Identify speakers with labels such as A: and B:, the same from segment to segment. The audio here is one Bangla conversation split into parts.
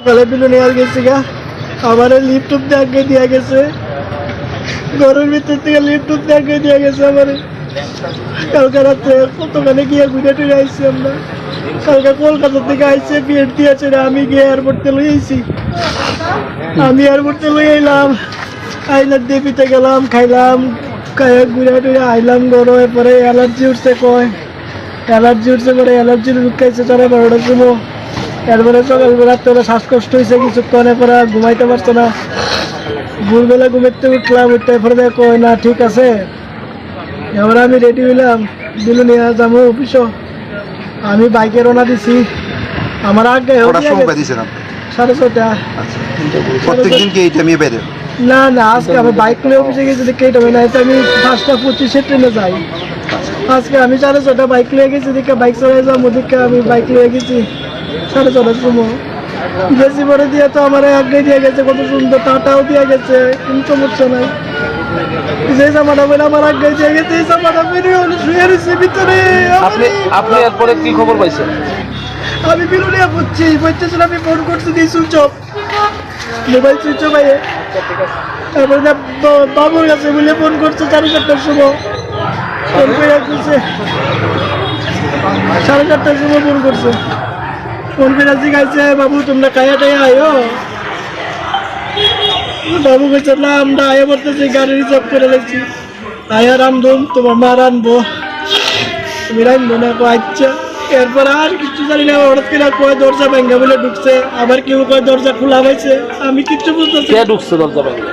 A: সকালে বিলুনি আর গেছি গা। আমার লিপটপ দিয়ে দিয়ে গেছে। ঘরের ভিতর থেকে লিপটপ দিয়ে দিয়ে গেছে আমার। কালকে রাত্রে কতখানে গিয়ে ঘুরে টুরে আইছি আমরা। কালকে কলকাতা থেকে আইছে বিয়ের দিয়েছে আমি গিয়ে এয়ারপোর্টে লই আইছি। আমি এয়ারপোর্টে লই আইলাম আইলার দেবিতে গেলাম, খাইলাম ঘুরে টুরে আইলাম ঘরে পরে অ্যালার্জি উঠছে কয়। অ্যালার্জি উঠছে পরে অ্যালার্জি রুকাইছে সাড়ে বারোটার সময়। এরপরে সকালবেলা তোরা শ্বাসকষ্ট হয়েছে কিছুক্ষণ পরে ঘুমাইতে পারছ না। ভোরবেলা ঘুমাইতে উঠলাম উঠতে পরে দেখো না ঠিক আছে। এবার আমি রেডি হইলাম দিলু নিয়ে যাব অফিসও আমি বাইকে রওনা দিছি। আমার আগে সাড়ে ছটা
B: আচ্ছা প্রত্যেকদিন কি এইটা আমি বেরো
A: না না আজকে আমি বাইক নিয়ে অফিসে গেছি হয় না। আমি পাঁচটা পঁচিশে ট্রেনে যাই। আজকে আমি সাড়ে ছটা বাইক নিয়ে গেছি দেখে বাইক চালাই যাব দেখে আমি বাইক লিয়ে গেছি। সাড়ে ছটার সময়। গেছি পরে দিয়ে তো আমার আগে দিয়ে গেছে কত সুন্দর টাটাও দিয়ে গেছে কোনো সমস্যা নাই। যে জামাটা বলে আমার আগে দিয়ে গেছে এই জামাটা বেরিয়ে হলো শুয়ে রয়েছে ভিতরে।
C: আপনি আপনি এরপরে কি খবর পাইছেন?
A: আমি বুঝছি বলতেছিল আমি ফোন করছি দিয়ে switch off mobile switch off আয়ে তারপরে বাবুর কাছে বলে ফোন করছে সাড়ে চারটার সময়। সাড়ে চারটার সময় ফোন করছে। ফোন করে জিজ্ঞাসা বাবু তোমরা কায়া টায়া আয়ো? বাবু বলছে না আমরা আয়া বলতেছি গাড়ি রিজার্ভ করে রেখেছি আয়া রান্ধুম তোমার মা রানবো তুমি রানবো না কো আচ্ছা। এরপর আর কিছু জানি না হঠাৎ করে কয় দরজা ভেঙ্গা বলে ঢুকছে। আবার কেউ কয় দরজা খোলা হয়েছে। আমি কিচ্ছু বুঝতেছি
C: ঢুকছে দরজা ভাঙলে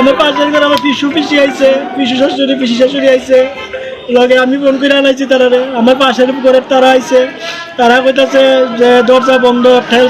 A: আমার পাশের ঘরে আমার পিসু পিসি আইছে পিসু শাশুড়ি পিসি শাশুড়ি আইছে। লগে আমি ফোন করে আনাইছি তারা আমার পাশের ঘরের তারা আইছে। তারা কইতাছে যে দরজা বন্ধ ঠেল